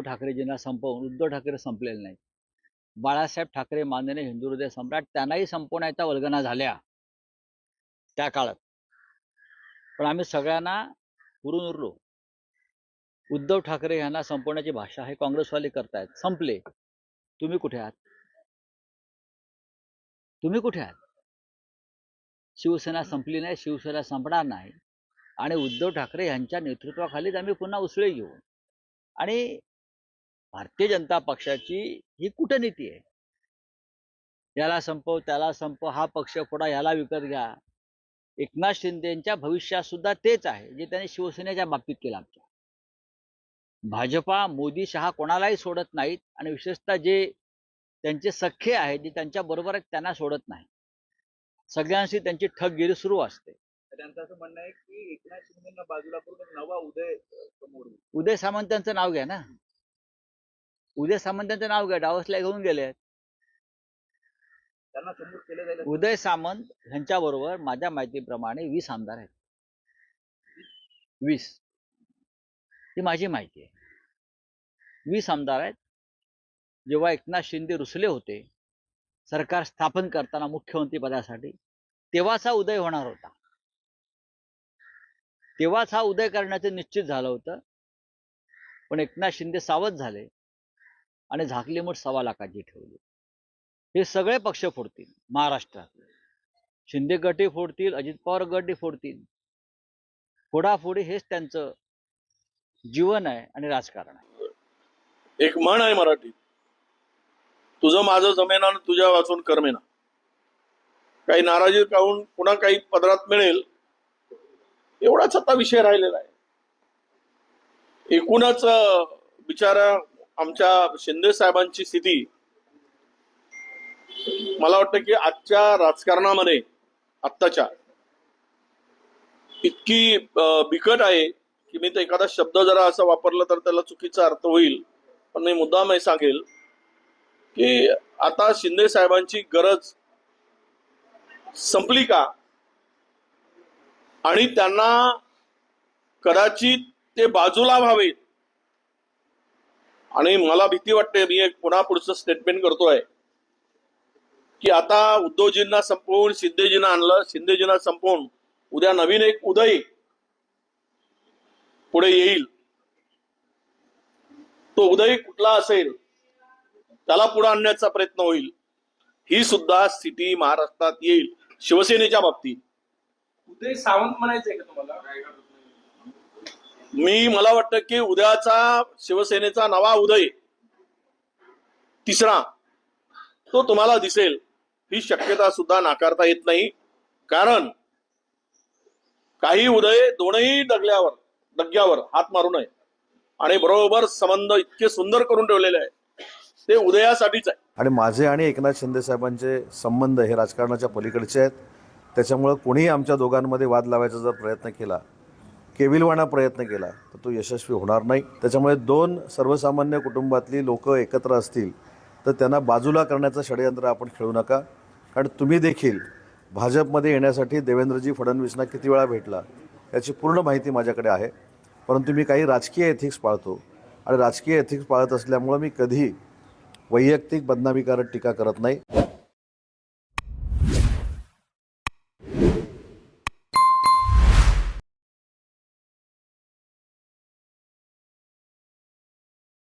उद्धव ठाकरेजींना संपवून उद्धव ठाकरे संपलेले नाही बाळासाहेब ठाकरे माननीय हिंदू हृदय सम्राट त्यांनाही संपवण्याच्या वल्गना झाल्या. त्या काळात. पण आम्ही सगळ्यांना पुरून उरलो. उद्धव ठाकरे यांना संपवण्याची भाषा हे काँग्रेसवाले करतायत. संपले. तुम्ही कुठे आहात? तुम्ही कुठे आहात? शिवसेना संपली नाही शिवसेना संपणार नाही. आणि उद्धव ठाकरे यांच्या नेतृत्वाखालीच आम्ही पुन्हा उसळे घेऊ आणि भारतीय जनता पक्षाची ही कूटनीती आहे. याला संपव त्याला संपव हा पक्ष फोडा याला विकत घ्या. एकनाथ शिंदेच्या भविष्यात सुद्धा तेच आहे जे त्यांनी शिवसेनेच्या बाबतीत केलं आमच्या. भाजपा मोदी शहा कोणालाही सोडत नाहीत आणि विशेषतः जे त्यांचे सख्खे आहेत जे त्यांच्या बरोबर आहेत त्यांना सोडत नाही. सगळ्यांशी त्यांची ठगगिरी सुरू असते. त्यांचं असं म्हणणं आहे की एकनाथ शिंदेना बाजूला करून नवा उदय समोर. उदय सामंतांचं नाव घ्या ना. उदय सामंतांचं नाव घ्या डावसला घेऊन गेले त्यांना समोर केलं जाईल. उदय सामंत ह्यांच्या बरोबर माझ्या माहितीप्रमाणे वीस आमदार आहेत. वीस. ही माझी माहिती आहे. वीस आमदार आहेत. जेव्हा एकनाथ शिंदे रुसले होते सरकार स्थापन करताना मुख्यमंत्री पदासाठी तेव्हाच हा उदय होणार होता. तेव्हाच हा उदय करण्याचं निश्चित झालं होतं. पण एकनाथ शिंदे सावध झाले. आणि झाकली मठ सव्वा लाखाची ठेवली. हे सगळे पक्ष फोडतील महाराष्ट्रात. शिंदे गटही फोडतील अजित पवार गटही फोडतील. फोडाफोडी हेच त्यांचं जीवन आहे आणि राजकारण आहे. एक म्हण आहे मराठीत तुझं माझं जमेना आणि तुझ्या वाचून करमेना. काही नाराजी काहून पुन्हा काही पदरात मिळेल एवढाच आता विषय राहिलेला आहे. एकूणच बिचारा आमच्या शिंदे साहेबांची स्थिती मला वाटतं की आजच्या राजकारणामध्ये आत्ताच्या इतकी बिकट आहे की मी तर एखादा शब्द जरा असा वापरला तर त्याला चुकीचा अर्थ होईल. पण मी मुद्दाम हे सांगेल की आता शिंदे साहेबांची गरज संपली का? आणि त्यांना कदाचित ते बाजूला व्हावेत. आणि मला भीती वाटते मी एक पुन्हा पुढचं स्टेटमेंट करतोय. की आता उद्धवजींना संपवून शिंदेजींना आणलं शिंदेजींना संपवून उद्या नवीन एक उदय पुढे येईल. तो उदय कुठला असेल? त्याला पुढे आणण्याचा प्रयत्न होईल. ही सुद्धा स्थिती महाराष्ट्रात येईल शिवसेनेच्या बाबतीत. उदय सावंत म्हणायचंय का तुम्हाला? मी मला वाटतं की उद्याचा शिवसेनेचा नवा उदय तिसरा तो तुम्हाला दिसेल. ही शक्यता सुद्धा नाकारता येत नाही. कारण काही उदय दोनही दगल्यावर डग्यावर हात मारू नये. आणि बरोबर संबंध इतके सुंदर करून ठेवलेले आहे ते उदयासाठीच आहे. आणि माझे आणि एकनाथ शिंदे साहेबांचे संबंध हे राजकारणाच्या पलीकडचे आहेत. त्याच्यामुळं कोणीही आमच्या दोघांमध्ये वाद लावायचा जर प्रयत्न केला केविलवाणा प्रयत्न केला तर तो यशस्वी होणार नाही. त्याच्यामुळे दोन सर्वसामान्य कुटुंबातली लोकं एकत्र असतील तर त्यांना बाजूला करण्याचं षडयंत्र आपण खेळू नका. कारण तुम्ही देखील भाजपमध्ये येण्यासाठी देवेंद्रजी फडणवीसना किती वेळा भेटला याची पूर्ण माहिती माझ्याकडे आहे. परंतु मी काही राजकीय एथिक्स पाळतो आणि राजकीय एथिक्स पाळत असल्यामुळं मी कधी वैयक्तिक बदनामीकारक टीका करत नाही.